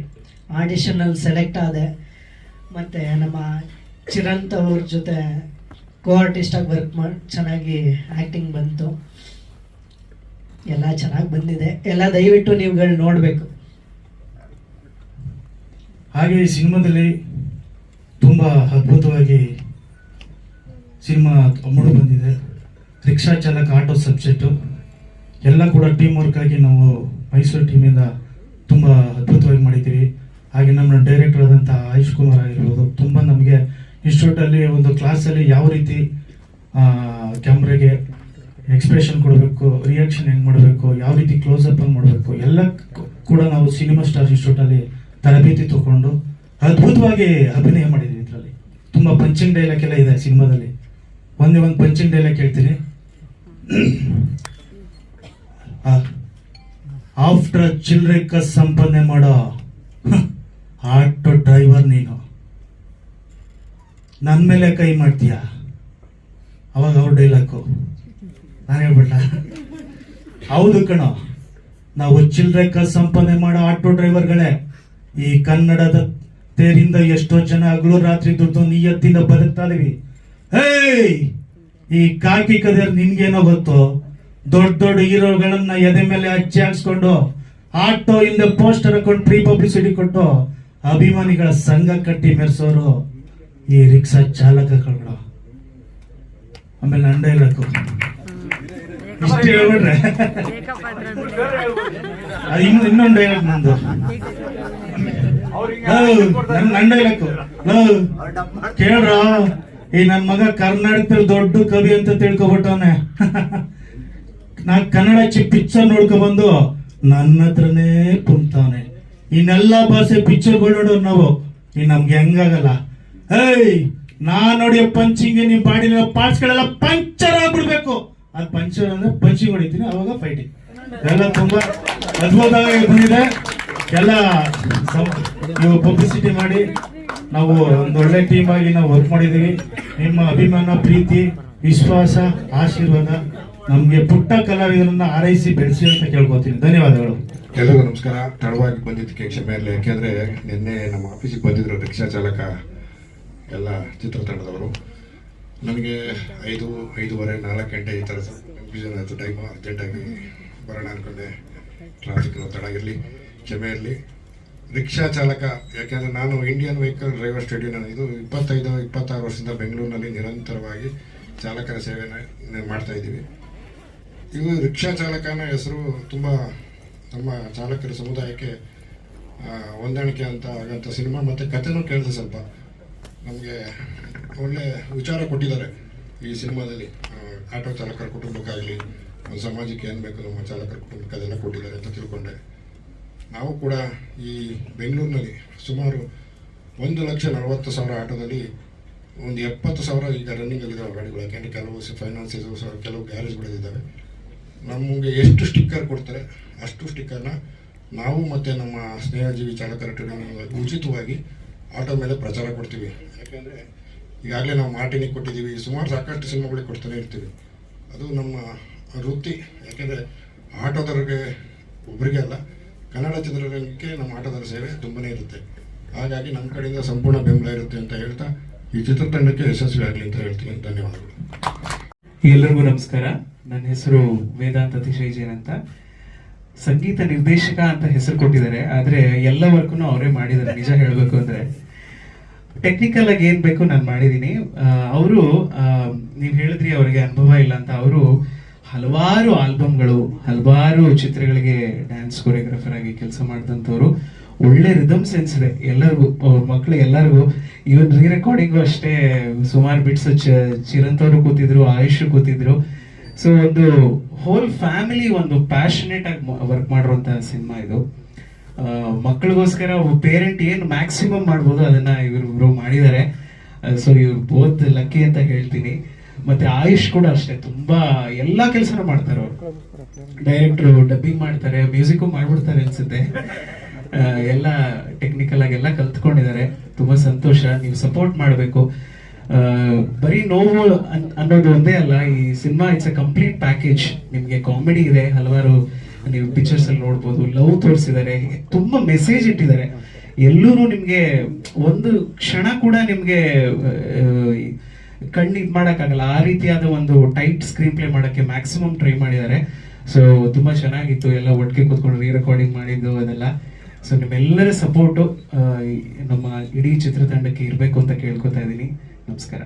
ಆಡಿಷನಲ್ಲಿ ಸೆಲೆಕ್ಟ್ ಆದೆ. ಮತ್ತು ನಮ್ಮ ಚಿರಂತ್ ಅವ್ರ ಜೊತೆ ಕೋ ಆರ್ಟಿಸ್ಟಾಗಿ ವರ್ಕ್ ಮಾಡಿ, ಚೆನ್ನಾಗಿ ಆ್ಯಕ್ಟಿಂಗ್ ಬಂತು. ಎಲ್ಲ ಚೆನ್ನಾಗಿ ಬಂದಿದೆ. ಎಲ್ಲ ದಯವಿಟ್ಟು ನೀವುಗಳು ನೋಡಬೇಕು. ಹಾಗೆ ಈ ಸಿನಿಮಾದಲ್ಲಿ ತುಂಬ ಅದ್ಭುತವಾಗಿ ಸಿನಿಮಾ ಮೂಡಿ ಬಂದಿದೆ. ರಿಕ್ಷಾ ಚಾಲಕ ಆಟೋ ಸಬ್ಜೆಕ್ಟು. ಎಲ್ಲ ಕೂಡ ಟೀಮ್ ವರ್ಕ್ ಆಗಿ ನಾವು ಮೈಸೂರು ಟೀಮಿಂದ ತುಂಬ ಅದ್ಭುತವಾಗಿ ಮಾಡಿದ್ದೀವಿ ಹಾಗೆ ನಮ್ಮ ಡೈರೆಕ್ಟರ್ ಆದಂಥ ಆಯುಷ್ ಕುಮಾರ್ ಆಗಿರ್ಬೋದು, ತುಂಬ ನಮಗೆ ಇನ್ಸ್ಟಿಟ್ಯೂಟಲ್ಲಿ ಒಂದು ಕ್ಲಾಸಲ್ಲಿ ಯಾವ ರೀತಿ ಕ್ಯಾಮ್ರಾಗೆ ಎಕ್ಸ್ಪ್ರೆಷನ್ ಕೊಡಬೇಕು ರಿಯಾಕ್ಷನ್ ಹೆಂಗೆ ಮಾಡಬೇಕು, ಯಾವ ರೀತಿ ಕ್ಲೋಸ್ ಅಪ್ ಮಾಡಬೇಕು, ಎಲ್ಲ ಕೂಡ ನಾವು ಸಿನಿಮಾ ಸ್ಟಾರ್ ಇನ್ಸ್ಟಿಟ್ಯೂಟಲ್ಲಿ ತರಬೇತಿ ತಗೊಂಡು ಅದ್ಭುತವಾಗಿ ಅಭಿನಯ ಮಾಡಿದ್ವಿ ಇದರಲ್ಲಿ. ತುಂಬ ಪಂಚಿಂಗ್ ಡೈಲಾಗ್ ಎಲ್ಲ ಇದೆ ಸಿನಿಮಾದಲ್ಲಿ. ಒಂದೇ ಒಂದು ಪಂಚಿಂಗ್ ಡೈಲಾಗ್ ಹೇಳ್ತೀನಿ. ಆಫ್ಟರ್ ಚಿಲ್ಡ್ರೆ ಕಸ್ ಸಂಪಾದನೆ ಮಾಡೋ ಆಟೋ ಡ್ರೈವರ್ ನೀನು. ನನ್ನ ಮೇಲೆ ಕೈ ಮಾಡ್ತೀಯ? ಅವಾಗ ಅವ್ರ ಡೈಲಾಕು ನಾನು ಹೇಳ್ಬಿಟ್ಟ ಹೌದು ಕಣೋ. ನಾವು ಚಿಲ್ಡ್ರೆ ಕಸ್ ಸಂಪಾದನೆ ಮಾಡೋ ಆಟೋ ಡ್ರೈವರ್ಗಳೇ, ಈ ಕನ್ನಡದ ತೇರಿಂದ ಎಷ್ಟೋ ಜನ ಹಗಲು ರಾತ್ರಿ ದುಡ್ದು ನಿಯತ್ತಿಂದ ಬದುಕ್ತಾ ಇದೀವಿ ಹೇಯ್! ಈ ಕಾಕಿ ಕದೇರ್ ನಿನ್ಗೇನೋ ಗೊತ್ತು? ದೊಡ್ಡ ದೊಡ್ಡ ಹೀರೋಗಳನ್ನ ಎದೆ ಮೇಲೆ ಹಚ್ಚಿ ಹಾಕ್ಸ್ಕೊಂಡು ಆಟೋ ಇಂದ ಪೋಸ್ಟರ್ ಹಾಕೊಂಡು ಪ್ರೀ ಪಬ್ಲಿಸಿಟಿ ಕೊಟ್ಟು ಅಭಿಮಾನಿಗಳ ಸಂಘ ಕಟ್ಟಿ ಮೆರೆಸೋರು ಈ ರಿಕ್ಷಾ ಚಾಲಕಗಳು ಆಮೇಲೆ ಅಂಡ ಇರಕು ಇಷ್ಟು ಹೇಳ್ಬಿಟ್ರೆ. ಇನ್ನೊಂದು ಡೈಲಾಗ್ ನಂದು. ನನ್ ಗಂಡ ಕೇಳ್ರ? ಈ ನನ್ ಮಗ ಕರ್ನಾಟಕದಲ್ಲಿ ದೊಡ್ಡ ಕವಿ ಅಂತ ತಿಳ್ಕೊಬಿಟ್ಟವನೆ. ನಾ ಕನ್ನಡ ಚಿ ಪಿಕ್ಚರ್ ನೋಡ್ಕೊಬಂದು ನನ್ನ ಹತ್ರನೇ ಕುಂತಾನೆ ಇನ್ನೆಲ್ಲ ಭಾಷೆ ಪಿಕ್ಚರ್ಗಳು ನೋಡೋರು ನಾವು. ಈ ನಮ್ಗೆ ಹೆಂಗಾಗಲ್ಲ. ಏಯ್ ನಾ ನೋಡಿ ಪಂಚಿಂಗ್ ನಿಮ್ ಬಾಡಿನ ಪಾರ್ಟ್ಸ್ ಗಳೆಲ್ಲ ಪಂಚರ್ ಆಗ್ಬಿಡ್ಬೇಕು. ಅದು ಪಂಚರ್ ಅಂದ್ರೆ ಪಂಚಿಂಗ್ ಹೊಡಿತೀನಿ, ಅವಾಗ ಫೈಟಿಂಗ್ ಎಲ್ಲ ತುಂಬಾ ಅದ್ಭುತವಾಗಿ ಬಂದಿದೆ. ಎಲ್ಲ ನೀವು ಪಬ್ಲಿಸಿಟಿ ಮಾಡಿ, ನಾವು ಒಂದು ಒಳ್ಳೆ ಟೀಮ್ ಆಗಿ ನಾವು ವರ್ಕ್ ಮಾಡಿದೀವಿ ನಿಮ್ಮ ಅಭಿಮಾನ, ಪ್ರೀತಿ, ವಿಶ್ವಾಸ, ಆಶೀರ್ವಾದ ನಮಗೆ ಪುಟ್ಟ ಕಲಾವಿದರನ್ನ ಆರೈಸಿ ಬೆಳೆಸಿ ಅಂತ ಕೇಳ್ಕೊತೀನಿ. ಧನ್ಯವಾದಗಳು. ಎಲ್ಲರಿಗೂ ನಮಸ್ಕಾರ. ತಡವಾಗಿ ಬಂದಿದ್ದಕ್ಕೆ ಕ್ಷಮೆ ಇರಲಿ. ಯಾಕೆಂದರೆ ನಿನ್ನೆ ನಮ್ಮ ಆಫೀಸಿಗೆ ಬಂದಿದ್ದರು ರಿಕ್ಷಾ ಚಾಲಕ ಎಲ್ಲ ಚಿತ್ರತಂಡದವರು. ನನಗೆ ಐದು, ಐದೂವರೆ, ನಾಲ್ಕು ಗಂಟೆ ಈ ಥರ ಕನ್ಫ್ಯೂಷನ್ ಆಯಿತು. ಟೈಮು ಅರ್ಜೆಂಟಾಗಿ ಬರೋಣ ಅಂದ್ಕೊಂಡೆ ಟ್ರಾಫಿಕ್ ತಡ ಇರಲಿ ಇರಲಿ ರಿಕ್ಷಾ ಚಾಲಕ, ಯಾಕೆಂದರೆ ನಾನು ಇಂಡಿಯನ್ ವೆಹಿಕಲ್ ಡ್ರೈವರ್ ಸ್ಟುಡಿಯೋ ನಾನು ಇದು ಇಪ್ಪತ್ತೈದು, ಇಪ್ಪತ್ತಾರು ವರ್ಷದಿಂದ ಬೆಂಗಳೂರಿನಲ್ಲಿ ನಿರಂತರವಾಗಿ ಚಾಲಕರ ಸೇವೆನ ಮಾಡ್ತಾ ಇದ್ದೀವಿ. ಇವು ರಿಕ್ಷಾ ಚಾಲಕನ ಹೆಸರು ತುಂಬ ನಮ್ಮ ಚಾಲಕರ ಸಮುದಾಯಕ್ಕೆ ಹೊಂದಾಣಿಕೆ ಅಂತ ಆಗಂಥ ಸಿನಿಮಾ ಮತ್ತು ಕಥೆನೂ ಕೇಳಿದೆ ಸ್ವಲ್ಪ. ನಮಗೆ ಒಳ್ಳೆ ವಿಚಾರ ಕೊಟ್ಟಿದ್ದಾರೆ ಈ ಸಿನಿಮಾದಲ್ಲಿ. ಆಟೋ ಚಾಲಕರ ಕುಟುಂಬಕ್ಕಾಗಲಿ ಒಂದು ಸಮಾಜಕ್ಕೆ ಏನು ಬೇಕು ನಮ್ಮ ಚಾಲಕರ ಕುಟುಂಬಕ್ಕೆ ಅದೆಲ್ಲ ಕೊಟ್ಟಿದ್ದಾರೆ ಅಂತ ತಿಳ್ಕೊಂಡೆ. ನಾವು ಕೂಡ ಈ ಬೆಂಗಳೂರಿನಲ್ಲಿ ಸುಮಾರು ಒಂದು ಲಕ್ಷ ನಲವತ್ತು ಸಾವಿರ ಆಟೋದಲ್ಲಿ ಒಂದು ಎಪ್ಪತ್ತು ಸಾವಿರ ಈಗ ರನ್ನಿಂಗಲ್ಲಿದ್ದಾವೆ ಗಾಡಿಗಳು. ಯಾಕೆಂದರೆ ಕೆಲವು ಫೈನಾನ್ಸಸ್ ಕೆಲವು ಗ್ಯಾರೇಜ್ಗಳಿದ್ದಾವೆ ನಮಗೆ ಎಷ್ಟು ಸ್ಟಿಕ್ಕರ್ ಕೊಡ್ತಾರೆ, ಅಷ್ಟು ಸ್ಟಿಕ್ಕರ್ನ ನಾವು ಮತ್ತು ನಮ್ಮ ಸ್ನೇಹಜೀವಿ ಚಾಲಕರ ಟ್ರೈನಿಂಗ್ ಉಚಿತವಾಗಿ ಆಟೋ ಮೇಲೆ ಪ್ರಚಾರ ಕೊಡ್ತೀವಿ. ಯಾಕೆಂದರೆ ಈಗಾಗಲೇ ನಾವು ಮಾರ್ಟಿನಿಗೆ ಕೊಟ್ಟಿದ್ದೀವಿ. ಸುಮಾರು ಸಾಕಷ್ಟು ಸಿನಿಮಾಗಳಿಗೆ ಕೊಡ್ತಾನೆ ಇರ್ತೀವಿ. ಅದು ನಮ್ಮ ವೃತ್ತಿ. ಯಾಕೆಂದರೆ ಆಟೋದವ್ರಿಗೆ ಒಬ್ಬರಿಗೆ ಅಲ್ಲ ಕನ್ನಡ ಚಿತ್ರರಂಗಕ್ಕೆ ನಮ್ಮ ಆಟದ ಸೇವೆ ತುಂಬನೇ ಇರುತ್ತೆ. ಹಾಗಾಗಿ ನಮ್ಮ ಕಡೆಯಿಂದ ಸಂಪೂರ್ಣ ಬೆಂಬಲ ಇರುತ್ತೆ ಅಂತ ಹೇಳ್ತಾ ಈ ಚಿತ್ರತಂಡಕ್ಕೆ ಯಶಸ್ವಿ ಆಗಲಿ ಅಂತ ಹೇಳ್ತೀನಿ. ಧನ್ಯವಾದಗಳು. ಎಲ್ಲರಿಗೂ ನಮಸ್ಕಾರ. ನನ್ನ ಹೆಸರು ವೇದಾಂತ ಜೈನ್ ಅಂತ. ಸಂಗೀತ ನಿರ್ದೇಶಕ ಅಂತ ಹೆಸರು ಕೊಟ್ಟಿದ್ದಾರೆ. ಆದರೆ ಎಲ್ಲ ವರ್ಕ್ನು ಅವರೇ ಮಾಡಿದ್ದಾರೆ, ನಿಜ ಹೇಳಬೇಕು ಅಂದರೆ. ಟೆಕ್ನಿಕಲ್ ಆಗಿ ಏನು ಬೇಕು ನಾನು ಮಾಡಿದ್ದೀನಿ. ಅವರು ನೀವು ಹೇಳಿದ್ರಿ ಅವರಿಗೆ ಅನುಭವ ಇಲ್ಲ ಅಂತ. ಅವರು ಹಲವಾರು ಆಲ್ಬಮ್ಗಳು ಹಲವಾರು ಚಿತ್ರಗಳಿಗೆ ಡ್ಯಾನ್ಸ್ ಕೊರಿಯೋಗ್ರಾಫರ್ ಆಗಿ ಕೆಲಸ ಮಾಡಿದಂಥವ್ರು. ಒಳ್ಳೆ ರಿದಮ್ ಸೆನ್ಸ್ ಇದೆ ಎಲ್ಲರಿಗೂ, ಅವ್ರ ಮಕ್ಳು ಎಲ್ಲರಿಗೂ. ಇವನ್ ರೀ ರೆಕಾರ್ಡಿಂಗು ಅಷ್ಟೇ ಸುಮಾರು ಬಿಟ್ಸ್ ಚಿರಂತವರು ಕೂತಿದ್ರು, ಆಯುಷ್ ಕೂತಿದ್ರು. ಸೊ ಒಂದು ಹೋಲ್ ಫ್ಯಾಮಿಲಿ ಒಂದು ಪ್ಯಾಷನೇಟ್ ಆಗಿ ವರ್ಕ್ ಮಾಡಿರುವಂತಹ ಸಿನಿಮಾ ಇದು. ಮಕ್ಳಿಗೋಸ್ಕರ ಪೇರೆಂಟ್ ಏನು ಮ್ಯಾಕ್ಸಿಮಮ್ ಮಾಡ್ಬೋದು ಅದನ್ನ ಇವರು ಇವರು ಮಾಡಿದ್ದಾರೆ. ಸೊ ಇವ್ರು ಬೋತ್ ಲಕ್ಕಿ ಅಂತ ಹೇಳ್ತೀನಿ. ಮತ್ತೆ ಆಯುಷ್ ಕೂಡ ಅಷ್ಟೇ, ತುಂಬಾ ಎಲ್ಲಾ ಕೆಲಸನೂ ಮಾಡ್ತಾರೆ ಅವರು. ಡೈರೆಕ್ಟ್ರು ಡಬ್ಬಿಂಗ್ ಮಾಡ್ತಾರೆ ಮ್ಯೂಸಿಕ್ ಮಾಡ್ಬಿಡ್ತಾರೆ ಅನ್ಸುತ್ತೆ. ಎಲ್ಲ ಟೆಕ್ನಿಕಲ್ ಆಗಿ ಎಲ್ಲ ಕಲ್ತ್ಕೊಂಡಿದ್ದಾರೆ. ತುಂಬಾ ಸಂತೋಷ, ನೀವು ಸಪೋರ್ಟ್ ಮಾಡಬೇಕು. ಬರೀ ನೋವು ಅನ್- ಅನ್ನೋದು ಒಂದೇ ಅಲ್ಲ, ಈ cinema it's a complete package ನಿಮಗೆ ಕಾಮಿಡಿ ಇದೆ, ಹಲವಾರು ನೀವು ಪಿಕ್ಚರ್ಸ್ ಅಲ್ಲಿ ನೋಡ್ಬೋದು ಲವ್ ತೋರಿಸಿದ್ದಾರೆ, ತುಂಬಾ ಮೆಸೇಜ್ ಇಟ್ಟಿದ್ದಾರೆ. ಎಲ್ಲರೂ ನಿಮಗೆ ಒಂದು ಕ್ಷಣ ಕೂಡ ನಿಮ್ಗೆ ಕಣ್ಣು ಇದು ಮಾಡೋಕ್ಕಾಗಲ್ಲ. ಆ ರೀತಿಯಾದ ಒಂದು ಟೈಟ್ ಸ್ಕ್ರೀನ್ ಪ್ಲೇ ಮಾಡೋಕ್ಕೆ ಮ್ಯಾಕ್ಸಿಮಮ್ ಟ್ರೈ ಮಾಡಿದ್ದಾರೆ. ಸೊ ತುಂಬ ಚೆನ್ನಾಗಿತ್ತು. ಎಲ್ಲ ಒಟ್ಟಿಗೆ ಕೂತ್ಕೊಂಡು ರೀ ರೆಕಾರ್ಡಿಂಗ್ ಮಾಡಿದ್ದು ಅದೆಲ್ಲ. ಸೊ ನಿಮ್ಮೆಲ್ಲರ ಸಪೋರ್ಟು ನಮ್ಮ ಇಡೀ ಚಿತ್ರತಂಡಕ್ಕೆ ಇರಬೇಕು ಅಂತ ಕೇಳ್ಕೊತಾ ಇದ್ದೀನಿ. ನಮಸ್ಕಾರ.